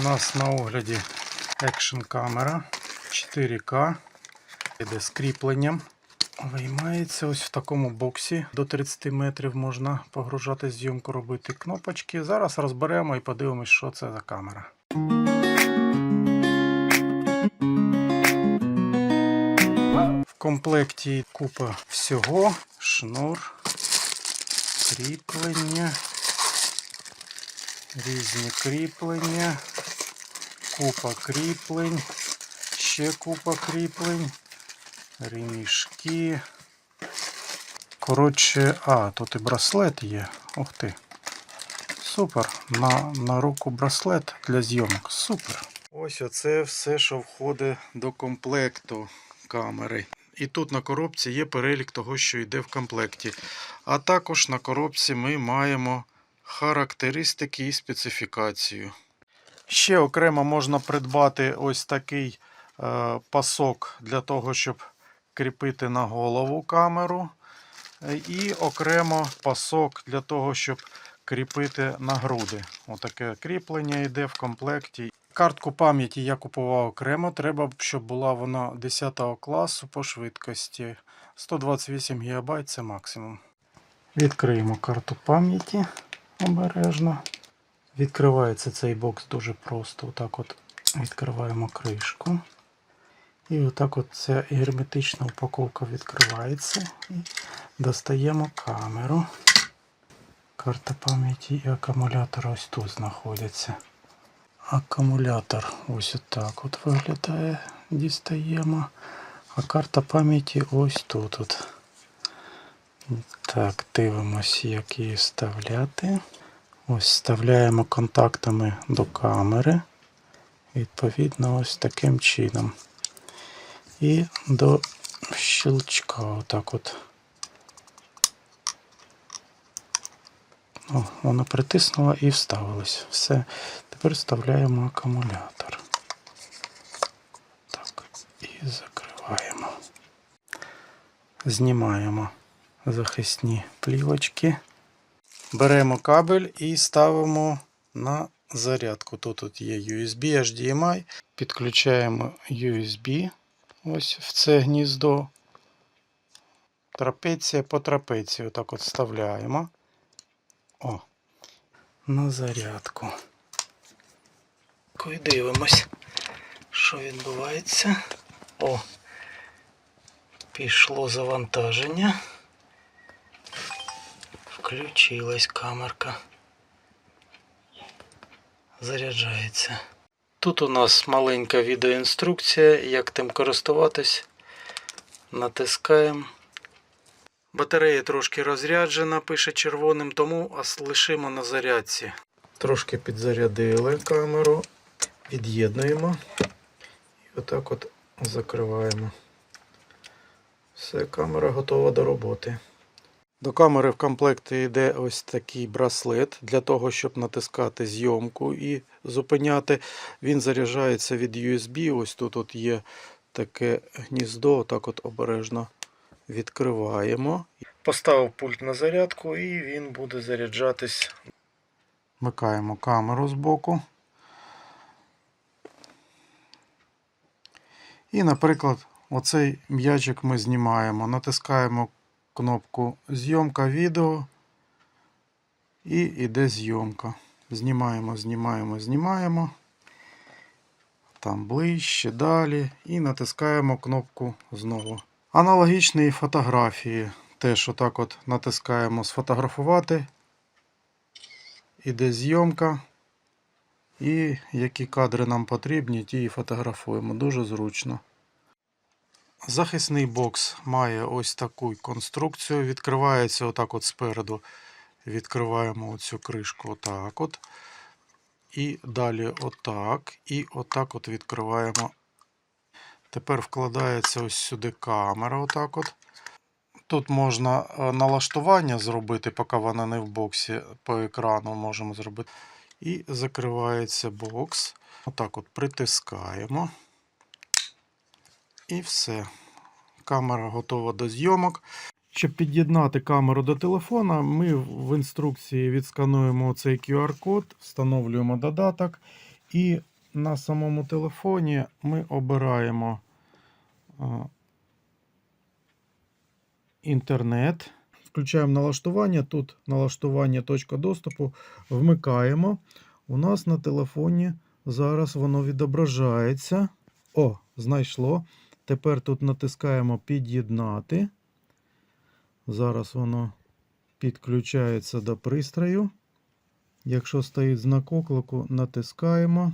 У нас на огляді екшн камера 4К. Іде з кріпленням. Виймається ось в такому боксі. До 30 метрів можна погружати зйомку, робити кнопочки. Зараз розберемо і подивимось, що це за камера. В комплекті купа всього, шнур, кріплення, різні кріплення, купа кріплень, ще купа кріплень, ремішки. Коротше, а, тут і браслет є. Ух ти. Супер. На, на руку браслет для зйомок. Супер. Ось оце все, що входить до комплекту камери. І тут на коробці є перелік того, що йде в комплекті. А також на коробці ми маємо характеристики і специфікацію. Ще окремо можна придбати ось такий е, пасок для того, щоб кріпити на голову камеру. Е, І окремо пасок для того, щоб кріпити на груди. Отаке кріплення йде в комплекті. Картку пам'яті я купував окремо. Треба, щоб була вона 10 класу по швидкості. 128 ГБ це максимум. Відкриємо карту пам'яті обережно. Відкривається цей бокс дуже просто. Отак от відкриваємо кришку. І отак от ця герметична упаковка відкривається. І достаємо камеру. Карта пам'яті і акумулятор ось тут знаходяться. Акумулятор ось отак от виглядає. Дістаємо. А карта пам'яті ось тут. От. Так, дивимось, як її вставляти. Ось вставляємо контактами до камери. Відповідно, ось таким чином. І до щелчка отак от. О, воно притиснуло і вставилось. Все. Тепер вставляємо акумулятор. Так, і закриваємо. Знімаємо захисні плівочки. Беремо кабель і ставимо на зарядку. Тут, тут є USB, HDMI. Підключаємо USB ось в це гніздо. Трапеція по трапеції. Отак от вставляємо. О, на зарядку. І дивимось, що відбувається. О, пішло завантаження. Включилась камерка. Заряджається. Тут у нас маленька відеоінструкція, як тим користуватись. Натискаємо. Батарея трошки розряджена, пише червоним, тому лишимо на зарядці. Трошки підзарядили камеру, від'єднуємо і отак от закриваємо. Все, камера готова до роботи. До камери в комплекті йде ось такий браслет для того, щоб натискати зйомку і зупиняти. Він заряджається від USB. Ось тут от є таке гніздо, отак от обережно відкриваємо. Поставив пульт на зарядку і він буде заряджатись. Вмикаємо камеру з боку. І, наприклад, оцей м'ячик ми знімаємо. Натискаємо кнопку зйомка відео і йде зйомка. Знімаємо, знімаємо, знімаємо. Там ближче, далі. І натискаємо кнопку знову. Аналогічні фотографії. Теж отак от натискаємо сфотографувати. Іде зйомка. І які кадри нам потрібні, ті і фотографуємо. Дуже зручно. Захисний бокс має ось таку конструкцію. Відкривається отак от спереду. Відкриваємо оцю кришку отак от. І далі отак. І отак от відкриваємо. Тепер вкладається ось сюди камера. Отак от. Тут можна е, налаштування зробити, поки вона не в боксі по екрану можемо зробити. І закривається бокс. Отак от притискаємо. І все. Камера готова до зйомок. Щоб під'єднати камеру до телефона, ми в інструкції відскануємо цей QR-код, встановлюємо додаток І на самому телефоні ми обираємо інтернет. Включаємо налаштування. Тут налаштування точка доступу. Вмикаємо. У нас на телефоні зараз воно відображається. О, знайшло. Тепер тут натискаємо під'єднати. Зараз воно підключається до пристрою. Якщо стоїть знак оклику, натискаємо.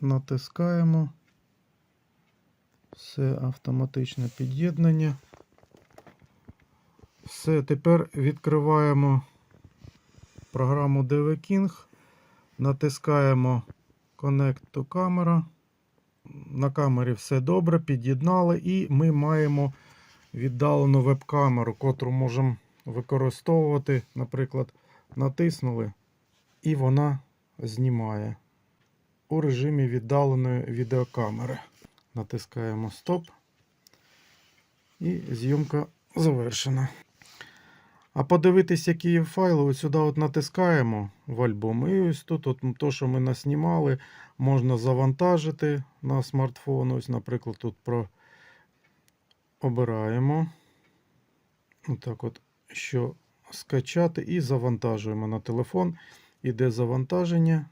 Натискаємо. Все автоматичне під'єднання. Все, тепер відкриваємо програму DV-King. Натискаємо Connect to Camera. На камері все добре, під'єднали, і ми маємо віддалену веб-камеру, котру можемо використовувати. Наприклад, натиснули, і вона знімає у режимі віддаленої відеокамери. Натискаємо Стоп. І зйомка завершена. А подивитись, які є файли, ось сюди от натискаємо в альбом. І ось тут, от, то, що ми наснімали, можна завантажити на смартфон. Ось, наприклад, тут про обираємо. Отак от, що скачати, і завантажуємо на телефон. Іде завантаження.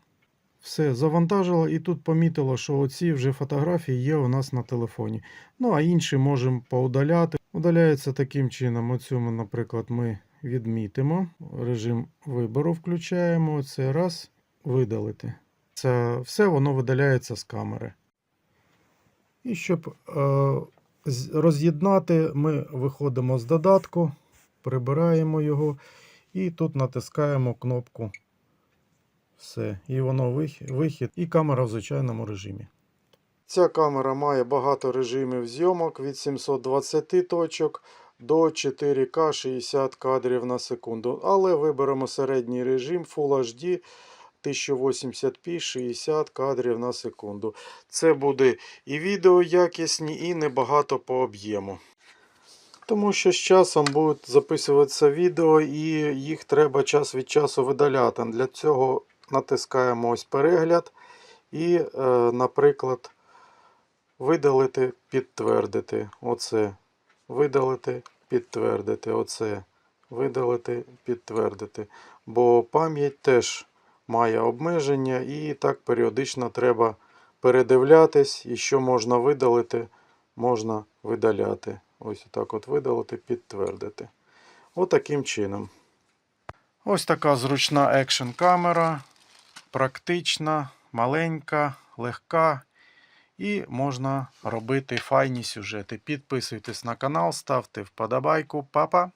Все, завантажило, і тут помітило, що оці вже фотографії є у нас на телефоні. Ну, а інші можемо поудаляти. Удаляється таким чином. Оцю, наприклад, ми відмітимо. Режим вибору включаємо. Це раз, видалити. Це все воно видаляється з камери. І щоб е, роз'єднати, ми виходимо з додатку, прибираємо його і тут натискаємо кнопку все. І воно вихід, і камера в звичайному режимі. Ця камера має багато режимів зйомок від 720 точок до 4К 60 кадрів на секунду. Але виберемо середній режим Full HD 1080p 60 кадрів на секунду. Це буде і відео якісні, і небагато по об'єму. Тому що з часом будуть записуватися відео, і їх треба час від часу видаляти. Для цього натискаємо ось перегляд і, е, наприклад, видалити, підтвердити. Оце. Видалити, підтвердити. Оце. Видалити, підтвердити. Бо пам'ять теж має обмеження, і так періодично треба передивлятись, і що можна видалити, можна видаляти. Ось так от видалити, підтвердити. Отаким чином. Ось така зручна екшн камера. Практична, маленька, легка. І можна робити файні сюжети. Підписуйтесь на канал, ставте вподобайку. Папа!